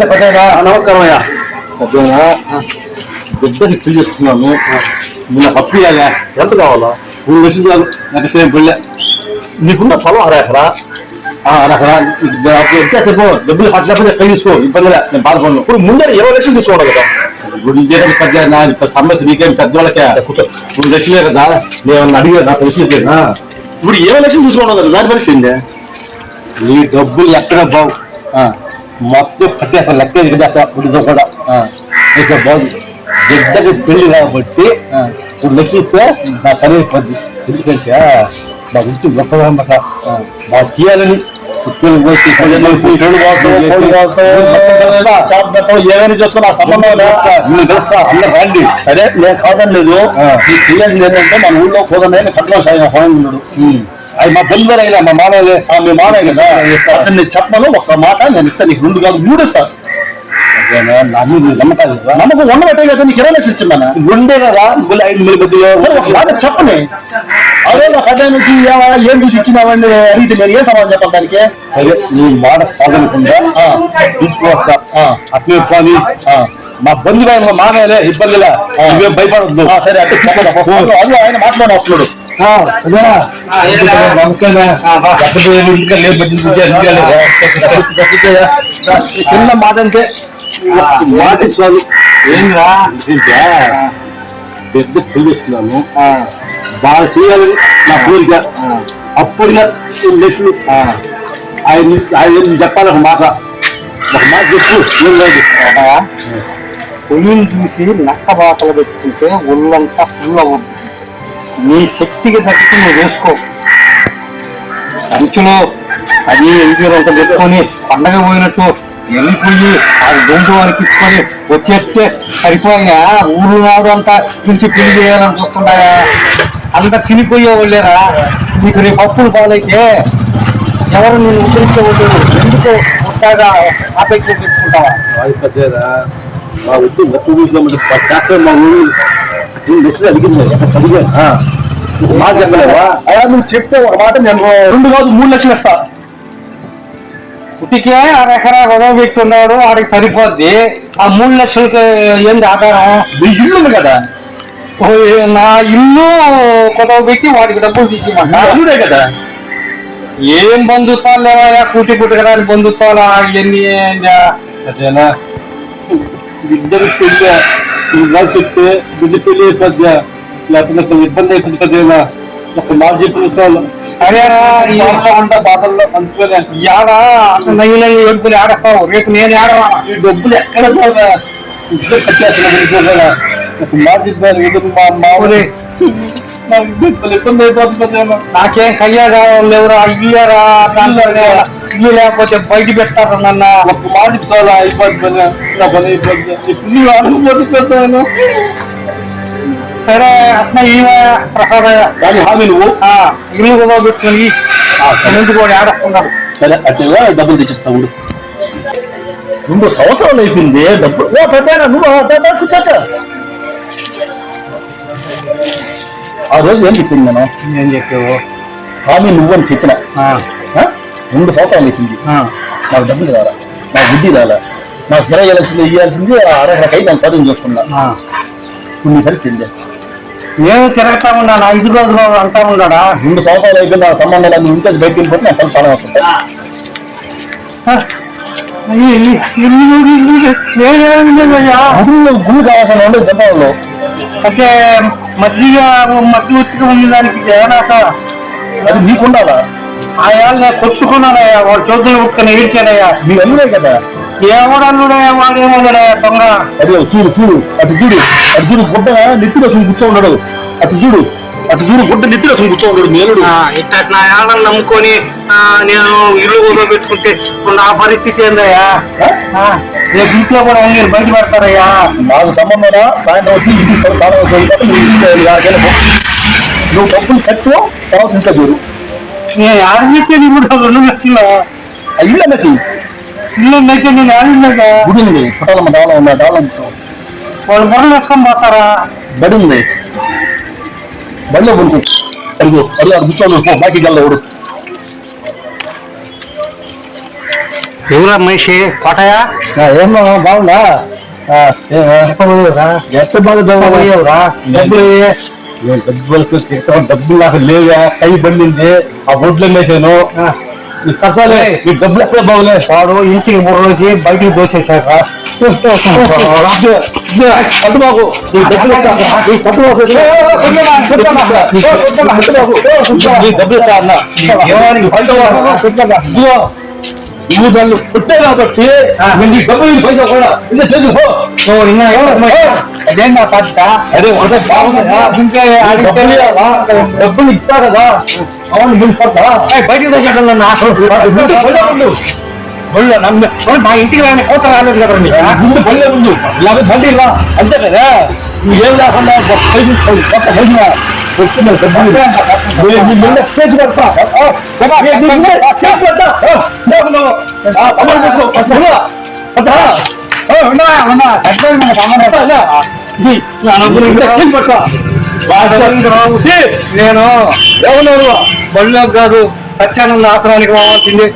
నమస్తే పెద్దనా నమస్కారం అయ్యా. పెద్దనా బిడ్డని పెళ్ళి చేస్తున్నాను నిన్న పప్పు ఇవ్వాలి ఎంత కావాలా? మూడు లక్షలు చాలు నాకు సేమ్ పెళ్ళి? నీకున్న పొలం అరెకరా అరెకరా ఎంత చెప్పు. డబ్బులు పట్టలేకపోతే కై తీసుకో నేను బాధపడను. ఇప్పుడు ముందే ఇరవై లక్షలు తీసుకోవడం కదా. గుడి చేయడం పెద్ద నా సమస్య నీకేం పెద్దవాళ్ళకే? కూర్చో. మూడు లక్షలే కదా నేను అడిగా నాకు తెలిసి ఇప్పుడు ఇరవై లక్షలు తీసుకోవడం కదా. దాని పరిస్థితి నీ డబ్బులు ఎక్కడ బావు? మొత్తం కట్టేస్తా లెక్క కట్టేస్తా ఇప్పుడు కూడా. ఆ, ఇక బాగు బిడ్డకి పెళ్ళి కాబట్టి ఇప్పుడు లెక్కిస్తే నా పని అయిపోద్ది ఎందుకంటే నా గురించి గొప్పగా అన్నమాట బాగా చేయాలని ఏమైనా చేస్తున్నా రండి. సరే నేను కాదని లేదు. చేయాల్సింది ఏంటంటే మన ఊళ్ళో పోదని సాయం స్వామి ఉన్నాడు. అవి మా బంధువులు అయినా మా ఆ, మీ మామయ్య కదా అతన్ని చెప్పను ఒక మాట నేను ఇస్తాను నీకు రెండు కాదు మూడు ఇస్తాను నమ్మకాలు? నమ్మకం ఉండబట్టే కదా నీకు ఇరవై లక్షలు ఇచ్చిందన్న? ఉండే కదా ఐదు వేల కొద్దిగా. సరే ఒక మాట చెప్పని. అదే నుంచి ఏం చూసి ఇచ్చినావని అడిగితే నేను ఏం సమాధానం చెప్పాలి దానికి? సరే నీ మాట సాగనుకుందా తీసుకువస్తా అట్లే పోని. మా బంధువు మా ఇబ్బందిలే. నువ్వేం భయపడద్దు. సరే అంటే అది ఆయన మాట్లాడి వస్తున్నాడు. చిన్న మాట అంటే మాట ఇస్తుంది ఏంరా పెద్ద పిలుస్తున్నాను బాగా చేయాలని నా కోరిక అప్పుడు లక్షలు ఆయన ఆయన చెప్పాలి ఒక మాట ఒక మాట చెప్పు ఏం లేదు పొయ్యిని చూసి నక్క బాటలు పెట్టుకుంటే ఒళ్ళంతా ఫుల్ అవ్వదు నీ శక్తికి తగ్గి నువ్వు వేసుకో. అంచులో అది ఎల్బీలో ఒక పెట్టుకొని పండగ పోయినట్టు వెళ్ళిపోయి అది గొంతు అనిపించుకొని వచ్చేస్తే సరిపోయా ఊరు నాడు అంతా పిలిచి పెళ్ళి చేయాలని చూస్తుండగా అంతా తినిపోయే వాళ్ళేరా నీకు రేపు అప్పులు పాలైతే ఎవరు నేను ఉద్ధరించే ఎందుకు ఉంటాగా ఆపేక్ష పెట్టుకుంటావా? మా వద్దు మొత్తం చూసినామంటే మా ఊరు లక్షలు అడిగింది అడిగాను ఒక మాట చెప్పలేవా? అయ్యా నువ్వు చెప్తే ఒక మాట నేను రెండు కాదు మూడు లక్షలు ఇస్తా. పుట్టికే అరెకరా గొడవ పెట్టున్నాడు ఆడికి సరిపోద్ది. ఆ మూడు లక్షలకి ఏంది ఆధారం నీ ఇల్లు ఉంది కదా. నా ఇల్లు గొడవ పెట్టి వాడికి డబ్బులు నా తీసిమంటా ఇల్లుడే కదా. ఏం బంధుత్వాలు లేవా కూటి పుట్టకరాని బంధుత్వాలు? ఏందా? అదేనా? ఇద్దరు పెళ్ళి? ఇలా చెప్తే బిడ్డ పెళ్ళి అయిపోద్ది లేకపోతే ఇబ్బంది అయిపోతుంది ఒక మాట చెప్పిన బాధల్లో యాడ? అట్లా నయ్యి నయ్యి ఏడుపులు ఆడస్తావు రేపు నేను ఆడవా ఈ డబ్బులు ఎక్కడ ఇద్దరు కట్టేస్తున్నా ఒక మాట చెప్పాను ఇది మా మామూలు నాకు ఇబ్బంది అయిపోతుంది నాకేం కయ్యా కావాలి లేవురా? ఇయ్యరా? దాంట్లో ఇల్లు లేకపోతే బయట పెడతారు నన్న ఒక మాట చాలా అయిపోతుంది నా పని అనుకోకపోతే పెడతాను సరే అట్లా ఈమె ప్రసాద. దాని హామీ నువ్వు? ఆ, ఇల్లు కూడా పెట్టుకొని ఎందుకు కూడా ఆడస్తున్నారు సరే అట్లా డబ్బులు తెచ్చిస్తా ఉండు. రెండు సంవత్సరాలు అయిపోయింది డబ్బులు. ఓ పెద్ద నువ్వు పెద్ద కూర్చోట ఆ రోజు ఏం చెప్పింది నేను? ఏం చెప్పావు? హామీ నువ్వు అని చెప్పిన? రెండు సంవత్సరాలు అయిపోయింది ఆ, నాకు డబ్బులు రాలా నాకు బుద్ధి రాలా నాకు ఇరవై లక్షలు ఇవ్వాల్సింది అరవై నేను చదువు చూసుకున్నా ఆ. ఇప్పుడు నీ పరిస్థితి? నేను తిరగతా ఉన్నా నా ఐదు రోజులు అంటా ఉన్నాడా రెండు సంవత్సరాలు అయిపోయింది ఆ సంబంధాలు అన్ని ఇంట్లో బయటకు వెళ్ళిపోతే నాకు చాలా చాలా వస్తుంది గుళ్ళు కావాల్సిన ఉండే జనంలో అంటే మధ్య మధ్య ఉంది దానికి ఏనాక అది నీకుండాలా ఆ నేను కొట్టుకున్నానయ్యా వాడు చోద్దులు కొట్టుకుని ఏడ్చానయ్యా. నీ అల్లుడే కదా? ఏమోడల్లుడే వాడేమోడయ్యా దొంగ? అదే చూడు చూడు అటు చూడు అటు చూడు గుడ్డ నెత్తిలో సుని కూర్చో ఉన్నాడు. అటు చూడు అటు చూడు గుడ్డ నెత్తిలో సుని కూర్చో ఉన్నాడు మేలుడు ఇట్ట నా ఏళ్ళని నమ్ముకొని నేను ఇల్లు కూడా పెట్టుకుంటే నా పరిస్థితి ఏందయ్యా? రేపు ఇంట్లో కూడా మీరు బయట పెడతారయ్యా? నాకు సంబంధం సాయంత్రం వచ్చి ఇంటికి కాలం నువ్వు డబ్బులు కట్టు తర్వాత ఇంట్లో చూడు నేను ఆడితే కూడా రెండు లక్షలు? ఇల్లు అనేసి ఇల్లు అయితే నేను ఆడిందా గుడి ఉంది. పుట్టాలమ్మ డెవలప్ ఉన్నా డెవలప్ వాళ్ళు బుర్రలు వేసుకొని పోతారా? బడి ఉంది. బడిలో కొనుక్కో అడిగో అడిగి అది కూర్చోండి పో. బాకీ గల్ల ఎవడు ఎవరా మనిషి కోటయా ఏమో బాగుందా? ఎంత బాగా చదవరా డబ్బులు నేను డబ్బులకు తిట్టడం డబ్బులు నాకు లేవా కై బండింది ఆ బొడ్లు వేసాను కట్టాలే ఈ డబ్బులు ఎక్కడ బాగులే. వాడు ఇంటికి మూడు రోజు బయటికి దోసేశాక కట్టు బాబు. ఈ డబ్బులు? ఈ ఈ నువ్వు దాన్ని పుట్టే కాబట్టి డబ్బులు పైసా కూడా ఇంత చేసుకో అదేంటా పట్ట అదే బాగుందా డబ్బులు ఇస్తా కదా అవును పడతా. బయటికి దోసేటం నా బళ్ళు నమ్మే మా ఇంటికి రాని కోత రాలేదు కదా ముందు బళ్ళే ముందు. లేకపోతే బండి రా అంతే కదా? నువ్వు లేకుండా కొత్త పైకి రా. వస్తున్నా డబ్బులు. నేను నీ ముందే చేతి పెడతా. నేను నా నేను ఎవరు బళ్ళో కాదు సత్యానంద ఆశ్రమానికి పోవాల్సింది